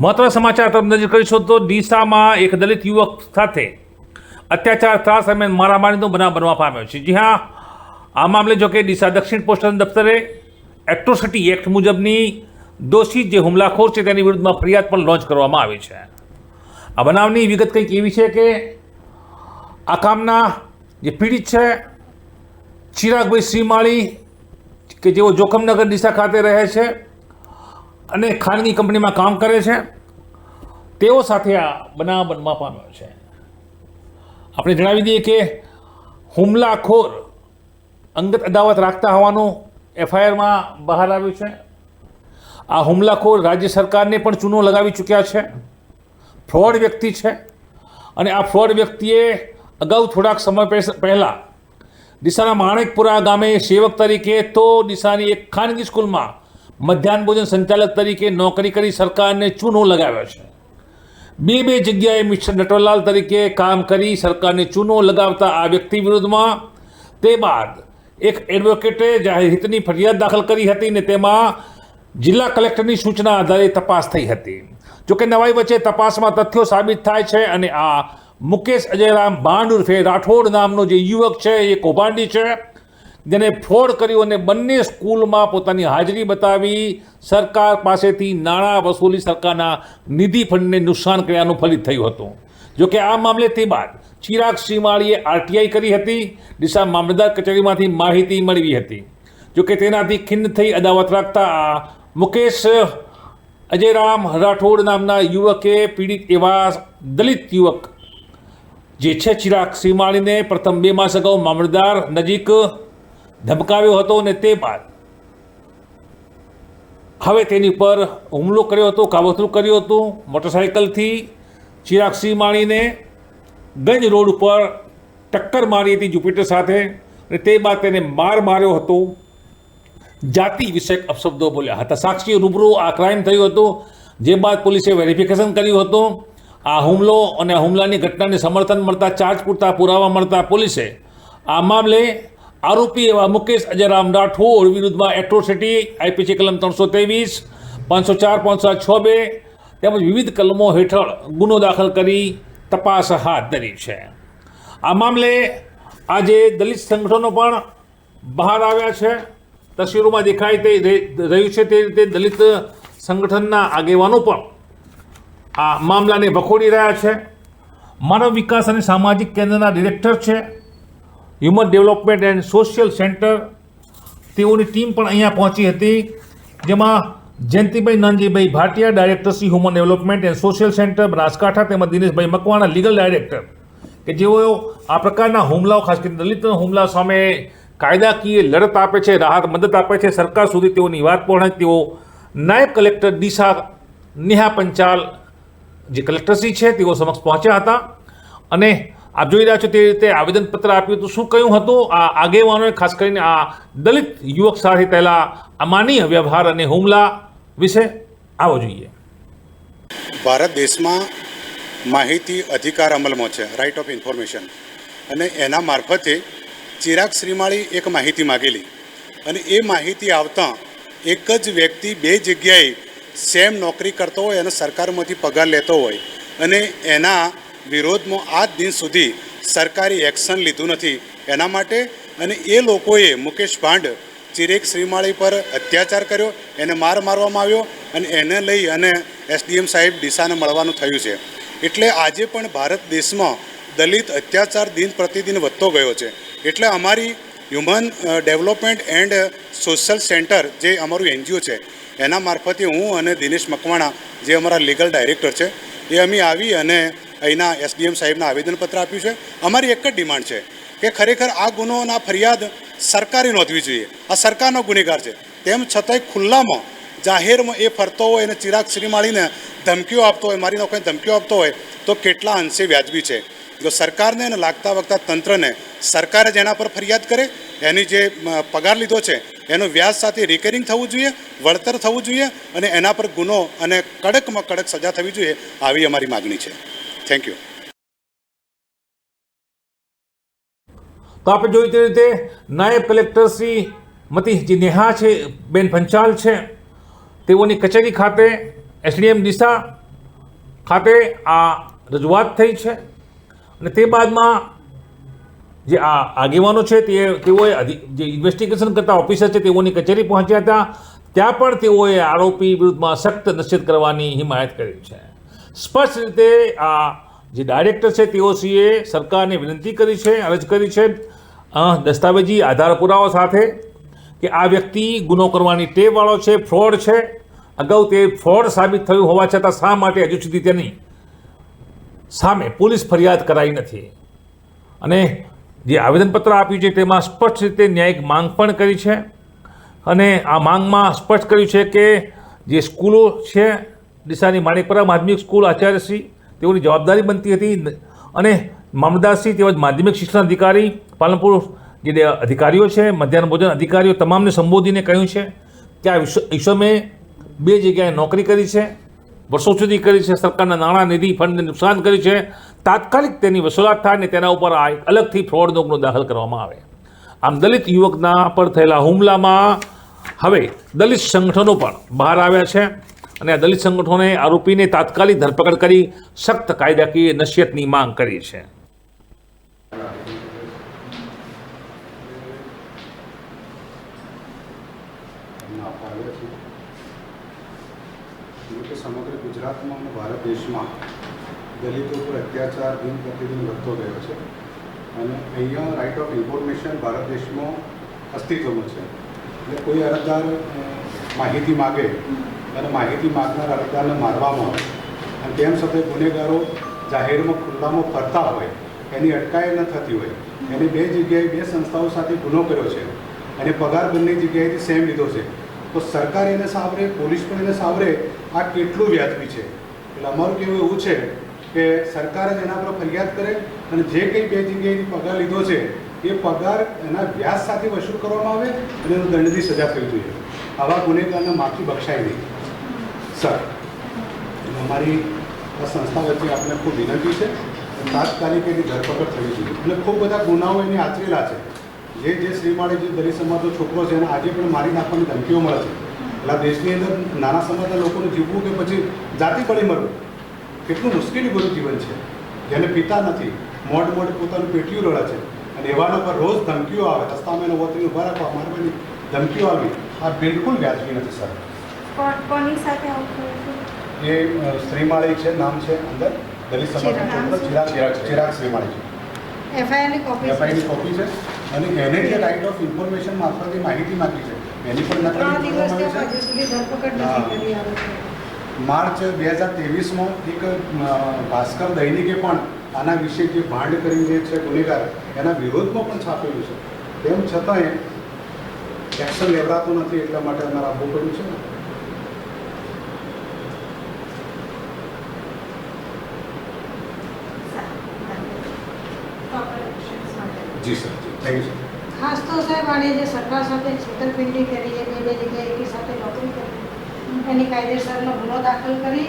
મહત્વના સમાચાર તરફ નજર કરીશું તો ડીસામાં એક દલિત યુવક સાથે અત્યાચાર ત્રાસ અને મારામારીનો બનાવ બનવા પામ્યો છે. જી હા, આ મામલે જો કે ડીસા દક્ષિણ પોસ્ટલ દફતરે એટ્રોસિટી એક્ટ મુજબની દોષી જે હુમલાખોર છે તેની વિરુદ્ધમાં ફરિયાદ પણ લોન્ચ કરવામાં આવી છે. આ બનાવની વિગત કંઈક એવી છે કે આ કામના જે પીડિત છે, ચિરાગભાઈ શ્રીમાળી, કે જેઓ જોખમનગર ડીસા ખાતે રહે છે અને ખાનગી કંપનીમાં કામ કરે છે. તેઓ સાથે આ બનાવ બનવા પામ્યો છે. આપણે જણાવી દઈએ કે હુમલાખોર અંગત અદાવત રાખતા હોવાનું એફઆઈઆરમાં બહાર આવ્યું છે. આ હુમલાખોર રાજ્ય સરકારને પણ ચૂનો લગાવી ચૂક્યા છે. ફ્રોડ વ્યક્તિ છે અને આ ફ્રોડ વ્યક્તિએ અગાઉ થોડાક સમય પહેલાં ડીસાના માણેકપુરા ગામે સેવક તરીકે તો ડીસાની એક ખાનગી સ્કૂલમાં મધ્યાહન ભોજન સંચાલક તરીકે નોકરી કરી સરકારને ચૂનો લગાવ્યો છે. બે બે જગ્યાએ મિસ્ટર નટવરલાલ તરીકે કામ કરી સરકારને ચૂનો લગાવતા આ વ્યક્તિ વિરુદ્ધમાં તે બાદ એક એડવોકેટે જાહેર હિતની ફરિયાદ દાખલ કરી હતી ને તેમાં જિલ્લા કલેક્ટરની સૂચના આધારે તપાસ થઈ હતી. જોકે નવાઈ વચ્ચે તપાસમાં તથ્યો સાબિત થાય છે અને આ મુકેશ અજયરામ ભાંડ ઉર્ફે રાઠોડ નામનો જે યુવક છે એ કૌભાંડી છે. જેને ફ્રોડ કર્યું અને બંને સ્કૂલમાં પોતાની હાજરી બતાવી સરકાર પાસેથી નાણાં વસૂલી સરકારના નિધિ ફંડને નુકસાન કર્યાનું ફલિત થયું હતું. જોકે આ મામલે તે બાદ ચિરાગ શ્રીમાળીએ આરટીઆઈ કરી હતી ડીસા મામલતદાર કચેરીમાંથી માહિતી મેળવી હતી. જોકે તેનાથી ખિન્ન થઈ અદાવત રાખતા મુકેશ અજયરામ રાઠોડ નામના યુવકે પીડિત એવા દલિત યુવક, જે છે ચિરાગ શ્રીમાળીને પ્રથમ બે માસ અગાઉ મામલતદાર નજીક ધમકાવ્યો હતો અને તે બાદ હવે તેની પર હુમલો કર્યો હતો, કાવતરું કર્યું હતું મોટરસાઇકલથી ચિરાગ માણીને ગંજ રોડ ઉપર ટક્કર મારી હતી જુપિટર સાથે અને તે બાદ તેને માર માર્યો હતો. જાતિ વિષયક અપશબ્દો બોલ્યા હતા. સાક્ષી રૂબરૂ આ ક્રાઇમ થયું હતું. જે બાદ પોલીસે વેરિફિકેશન કર્યું હતું. આ હુમલો અને હુમલાની ઘટનાને સમર્થન મળતા, ચાર્જ પૂરતા પુરાવા મળતા પોલીસે આ મામલે આરોપી એવા મુકેશ અજયરામ રાઠોડ વિરુદ્ધમાં એટ્રોસિટી આઈપીસી કલમ ત્રણસો ત્રેવીસ, પાંચસો ચાર, પાંચસો છ બે તેમજ વિવિધ કલમો હેઠળ ગુનો દાખલ કરી તપાસ હાથ ધરી છે. આ મામલે આજે દલિત સંગઠનો પણ બહાર આવ્યા છે. તસવીરોમાં દેખાય તે રહ્યું છે તે રીતે દલિત સંગઠનના આગેવાનો પણ આ મામલાને વખોડી રહ્યા છે. માનવ વિકાસ અને સામાજિક કેન્દ્રના ડિરેક્ટર છે. Human development and social centre તેઓની ટીમ પણ અહીંયા પહોંચી હતી, જેમાં Jayantibhai Nanjibhai Bhatia, director Shri human development and social centre Banaskantha તેમજ દિનેશભાઈ મકવાણા, લીગલ ડાયરેક્ટર. કે જેઓ આ પ્રકારના હુમલાઓ, ખાસ કરીને દલિત હુમલા સામે કાયદાકીય લડત આપે છે, રાહત મદદ આપે છે, સરકાર સુધી તેઓની વાત પહોંચે તેઓ નાયબ કલેક્ટર ડીસા નેહા પંચાલ જે કલેક્ટરશ્રી છે, તેઓ સમક્ષ પહોંચ્યા હતા. અને આપ જોઈ રહ્યા છો તે રીતે આવેદનપત્ર આપ્યું હતું. શું કહ્યું હતું? આ આગેવાનોએ ખાસ કરીને આ દલિત યુવક સાથે થયેલા અમાનીય વ્યવહાર અને હુમલા વિશે આવો જોઈએ. ભારત દેશમાં માહિતી અધિકાર અમલમાં છે રાઇટ ઓફ ઇન્ફોર્મેશન અને એના મારફતે ચિરાગ શ્રીમાળી એક માહિતી માગેલી. અને એ માહિતી આવતા એક જ વ્યક્તિ બે જગ્યાએ સેમ નોકરી કરતો હોય અને સરકારમાંથી પગાર લેતો હોય. અને એના વિરોધમાં આજ દિન સુધી સરકારી એક્શન લીધું નથી. એના માટે અને એ લોકોએ મુકેશ ભાંડ, ચિરેક શ્રીમાળી પર અત્યાચાર કર્યો, એને માર મારવામાં આવ્યો અને એને લઈ અને એસડીએમ સાહેબ ડીસાને મળવાનું થયું છે. એટલે આજે પણ ભારત દેશમાં દલિત અત્યાચાર દિન પ્રતિદિન વધતો ગયો છે. એટલે અમારી human development and social centre જે અમારું એનજીઓ છે, એના મારફતે હું અને દિનેશ મકવાણા, જે અમારા લીગલ ડાયરેક્ટર છે, એ અમે આવી અને અહીંના એસડીએમ સાહેબને આવેદનપત્ર આપ્યું છે. અમારી એક જ ડિમાન્ડ છે કે ખરેખર આ ગુનોના ફરિયાદ સરકારે નોંધવી જોઈએ. આ સરકારનો ગુનેગાર છે. તેમ છતાંય ખુલ્લામાં જાહેરમાં એ ફરતો હોય અને ચિરાગ શ્રીમાળીને ધમકીઓ આપતો હોય મારી નોકરીને ધમકીઓ આપતો હોય, તો કેટલા અંશે વ્યાજબી છે. જો સરકારને અને લાગતા વખતા તંત્રને સરકારે જેના પર ફરિયાદ કરે, એની જે પગાર લીધો છે, એનો વ્યાજ સાથે રિકરિંગ થવું જોઈએ, વળતર થવું જોઈએ અને એના પર ગુનો અને કડકમાં કડક સજા થવી જોઈએ, આવી અમારી માગણી છે. થેન્ક યુ તો આપણે જોઈ તે રીતે નાયબ કલેક્ટર શ્રી મતી જે નેહા છે, બેન પંચાલ છે. તેઓની કચેરી ખાતે એસડીએમ દિશા ખાતે આ રજૂઆત થઈ છે. અને તે બાદમાં જે આ આગેવાનો છે, તે તેઓએ જે ઇન્વેસ્ટિગેશન કરતા ઓફિસર છે, તેઓની કચેરી પહોંચ્યા હતા. ત્યાં પણ તેઓએ આરોપી વિરુદ્ધમાં સખ્ત નિશ્ચિત કરવાની હિમાયત કરી છે. સ્પષ્ટ રીતે આ જે ડાયરેક્ટર છે, તેઓસીએ સરકારને વિનંતી કરી છે, અરજ કરી છે દસ્તાવેજી આધાર પુરાવો સાથે કે આ વ્યક્તિ ગુનો કરવાની ટેવવાળો છે, ફ્રોડ છે. અગાઉ તે ફ્રોડ સાબિત થયું હોવા છતાં શા માટે હજુ સુધી તેની સામે પોલીસ ફરિયાદ કરાઈ નથી? અને જે આવેદનપત્ર આપ્યું છે, તેમાં સ્પષ્ટ રીતે ન્યાયિક માંગ પણ કરી છે. અને આ માંગમાં સ્પષ્ટ કર્યું છે કે જે સ્કૂલો છે ડીસાની માણેકપરા માધ્યમિક સ્કૂલ આચાર્યશ્રી તેઓની જવાબદારી બનતી હતી. અને મામદાસી તેમજ માધ્યમિક શિક્ષણ અધિકારી, પાલનપુર જે અધિકારીઓ છે, મધ્યાહન ભોજન અધિકારીઓ તમામને સંબોધીને કહ્યું છે કે આ ઈસ- બે જગ્યાએ નોકરી કરી છે, વર્ષો સુધી કરી છે, સરકારના નાણાં, નિધિ, ફંડને નુકસાન કરી છે. તાત્કાલિક તેની વસૂલાત થાય અને તેના ઉપર આ અલગથી ફ્રોડનો ગુનો દાખલ કરવામાં આવે. આમ દલિત યુવકના પર થયેલા હુમલામાં હવે દલિત સંગઠનો પણ બહાર આવ્યા છે. અને દલિત સંગઠનોએ આરોપીને તાત્કાલિક ધરપકડ કરી સખ્ત કાયદાકીય નસીહતની માંગ કરી છે. સમગ્ર ગુજરાતમાં અને ભારત દેશમાં દલિતો પર અત્યાચાર દિન પ્રતિદિન વધતો ગયો છે અને અહીંયા રાઇટ ઓફ ઇન્ફોર્મેશન ભારત દેશમાં અસ્તિત્વમાં છે. એટલે કોઈ અરજદાર માહિતી માગે અને માહિતી માગનાર અરજદારને મારવામાં આવે. અને તેમ છતાં ગુનેગારો જાહેરમાં ખુલ્લામાં ફરતા હોય, એની અટકાયત ન થતી હોય. એને બે જગ્યાએ બે સંસ્થાઓ સાથે ગુનો કર્યો છે અને પગાર બંને જગ્યાએથી સેમ લીધો છે. તો સરકાર એને સાંભળે પોલીસ પણ એને સાંભળે આ કેટલું વ્યાજબી છે? એટલે અમારું કહેવું એવું છે કે સરકાર જ એના પર ફરિયાદ કરે અને જે કંઈ બે જગ્યાએથી પગાર લીધો છે, એ પગાર એના વ્યાજ સાથે વસૂલ કરવામાં આવે અને એનો દંડની સજા થવી જોઈએ. આવા ગુનેગારને માફી બક્ષાય નહીં. સર, અમારી આ સંસ્થા વચ્ચે આપણે ખૂબ વિનંતી છે તાત્કાલિક એની ધરપકડ થવી જોઈએ. એટલે ખૂબ બધા ગુનાઓ એને આચરેલા છે. જે જે શ્રીમાળીજી દલિત સમાજનો છોકરો છે એને આજે પણ મારી નાખવાની ધમકીઓ મળે છે. એટલે દેશની અંદર નાના સમાજના લોકોને જીવવું કે પછી જાતિ પડી મરવું, કેટલું મુશ્કેલી ભર્યું જીવન છે. જેને પિતા નથી, મોઢ મોઢ પોતાનું પેટીયું લડે છે. અને એવાના પર રોજ ધમકીઓ આવે, રસ્તામાં એને વતરી ઊભા રાખવા મારવાની ધમકીઓ આવી. આ બિલકુલ વ્યાજબી નથી, સર. કોની સાથે આવું થયું? એ શ્રીમાળી છે નામ છે અંદર દલિત સમાજ ચિરાગ. ચિરાગ ચિરાગ શ્રીમાળી છે. કોપી છે. અને એને જે રાઇટ ઓફ ઇન્ફોર્મેશન મારફતે માહિતી માંગી છે. એની પણ નકલ દિવસ કરવામાં થયા આવી હજુ સુધી ધરપકડ નથી કરી આવે છે. છે માર્ચ બે હજાર ત્રેવીસમાં એક ભાસ્કર દૈનિકે પણ આના વિશે જે ભાંડ કરી જે છે ગુનેગાર એના વિરોધમાં પણ છાપેલું છે. તેમ છતાંય એક્શન લેવડાતું નથી એટલા માટે અમારે આપવું પડ્યું છે Proper જી સર થેન્ક યુ સર ખાસ તો સાહેબ આને જે સરકાર સાથે છેતરપિંડી કરી છે બે બે જગ્યાએ એકી સાથે નોકરી કરી એની કાયદેસરનો ગુનો દાખલ કરી.